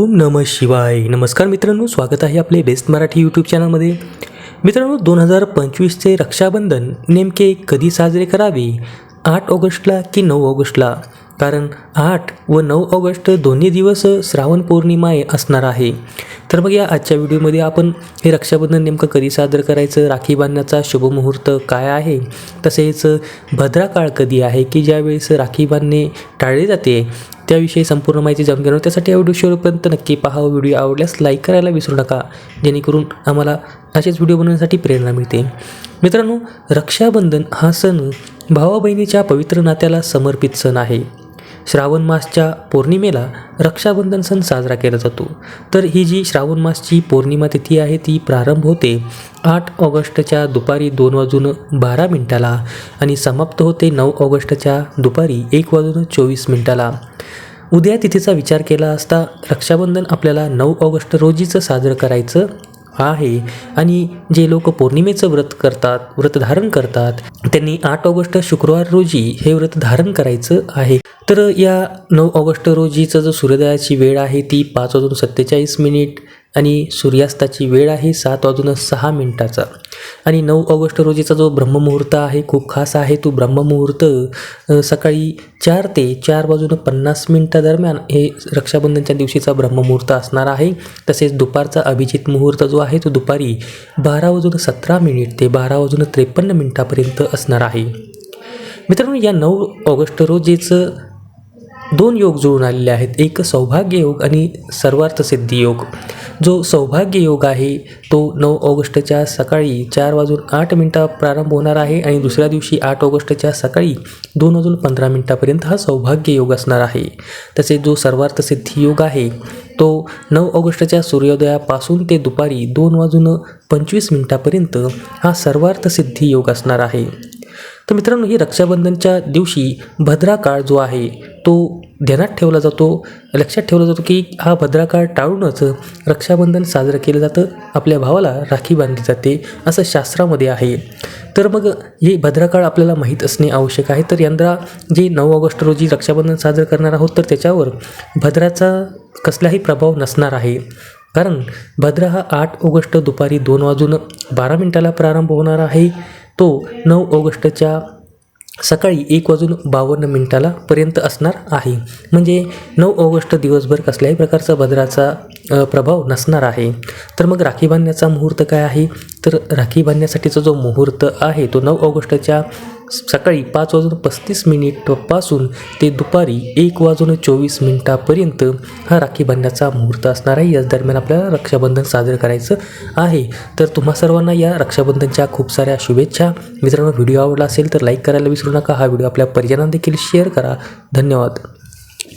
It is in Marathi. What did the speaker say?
ओम नम शिवाय. नमस्कार मित्रांनो स्वागत आहे आपले बेस्ट मराठी यूट्यूब चॅनलमध्ये मित्रांनो दोन हजार पंचवीसचे रक्षाबंधन नेमके कधी साजरे करावे? आठ ऑगस्टला की नऊ ऑगस्टला? कारण आठ व नऊ ऑगस्ट दोन्ही दिवस श्रावण पौर्णिमा असणार आहे. तर मग या आजच्या व्हिडिओमध्ये आपण हे रक्षाबंधन नेमकं कधी साजरं करायचं राखी बांधण्याचा शुभमुहूर्त काय आहे? तसेच भद्रा काळ कधी आहे की ज्यावेळेस राखी बांधणे टाळले जाते? त्याविषयी संपूर्ण माहिती जाणून घेणार त्यासाठी या व्हिडिओ शेवटपर्यंत नक्की पहा. व्हिडिओ आवडल्यास लाईक करायला विसरू नका. जेणेकरून आम्हाला असेच व्हिडिओ बनवण्यासाठी प्रेरणा मिळते. मित्रांनो रक्षाबंधन हा सण भावा बहिणीच्या पवित्र नात्याला समर्पित सण आहे. श्रावण मासच्या पौर्णिमेला रक्षाबंधन सण साजरा केला जातो. तर ही जी श्रावण मासची पौर्णिमा तिथी आहे ती प्रारंभ होते आठ ऑगस्टच्या दुपारी दोन वाजून बारा मिनिटाला आणि समाप्त होते नऊ ऑगस्टच्या दुपारी एक वाजून चोवीस मिनिटाला. उद्या तिथीचा विचार केला असता रक्षाबंधन आपल्याला नऊ ऑगस्ट रोजीचं साजरं करायचं आहे. आणि जे लोक पौर्णिमेचं व्रत करतात व्रत धारण करतात त्यांनी आठ ऑगस्ट शुक्रवार रोजी हे व्रत धारण करायचं आहे. तर या नऊ ऑगस्ट रोजीचं जो सूर्योदयाची वेळ आहे ती पाच वाजून सत्तेचाळीस मिनिट आणि सूर्यास्ताची वेळ आहे सात वाजून सहा मिनिटाचा. आणि नऊ ऑगस्ट रोजीचा जो ब्रह्ममुहूर्त आहे खूप खास आहे तो ब्रह्ममुहूर्त सकाळी चार ते चार वाजून पन्नास मिनटादरम्यान हे रक्षाबंधनच्या दिवशीचा ब्रह्ममुहूर्त असणार आहे. तसेच दुपारचा अभिजित मुहूर्त जो आहे तो दुपारी बारा वाजून सतरा मिनिट ते बारा वाजून त्रेपन्न मिनिटापर्यंत असणार आहे. मित्रांनो या नऊ ऑगस्ट रोजीचं दोन योग जुळून आलेले आहेत. एक सौभाग्य योग आणि सर्वार्थ सिद्धी योग. जो सौभाग्य योग आहे तो नऊ ऑगस्टच्या सकाळी चार वाजून आठ मिनटा प्रारंभ होणार आहे आणि दुसऱ्या दिवशी आठ ऑगस्टच्या सकाळी दोन वाजून पंधरा मिनटापर्यंत हा सौभाग्य योग असणार आहे. तसेच जो सर्वार्थ सिद्धी योग आहे तो नऊ ऑगस्टच्या सूर्योदयापासून ते दुपारी दोन वाजून पंचवीस मिनटापर्यंत हा सर्वार्थ सिद्धी योग असणार आहे. तर मित्रांनो ही रक्षाबंधनच्या दिवशी भद्रा काळ जो आहे तो ध्यानात ठेवला जातो. लक्षात ठेवला जातो की हा भद्राकाळ टाळूनच रक्षाबंधन साजरं केलं जातं. आपल्या भावाला राखी बांधली जाते. असं शास्त्रामध्ये आहे. तर मग हे भद्राकाळ आपल्याला माहीत असणे आवश्यक आहे. तर यंदा जे नऊ ऑगस्ट रोजी रक्षाबंधन साजरं करणार आहोत तर त्याच्यावर भद्राचा कसलाही प्रभाव नसणार आहे. कारण भद्रा हा आठ ऑगस्ट दुपारी दोन वाजून बारा मिनिटाला प्रारंभ होणार आहे. तो नऊ ऑगस्टच्या सकाळी एक वाजून बावन्न मिनिटाला पर्यंत असणार आहे. म्हणजे नऊ ऑगस्ट दिवसभर कसल्याही प्रकारचा भद्राचा प्रभाव नसणार आहे. तर मग राखी बांधण्याचा मुहूर्त काय आहे? तर राखी बांधण्यासाठीचा जो मुहूर्त आहे तो नऊ ऑगस्टच्या सकाळी पाच वाजून पस्तीस मिनिटपासून ते दुपारी एक वाजून चोवीस मिनिटापर्यंत हा राखी बांधण्याचा मुहूर्त असणार आहे. याच दरम्यान आपल्याला रक्षाबंधन साजरं करायचं आहे. तर तुम्हा सर्वांना या रक्षाबंधनच्या खूप साऱ्या शुभेच्छा. मित्रांनो व्हिडिओ आवडला असेल तर लाईक करायला विसरू नका. हा व्हिडिओ आपल्या परिजनांना देखील शेअर करा. धन्यवाद.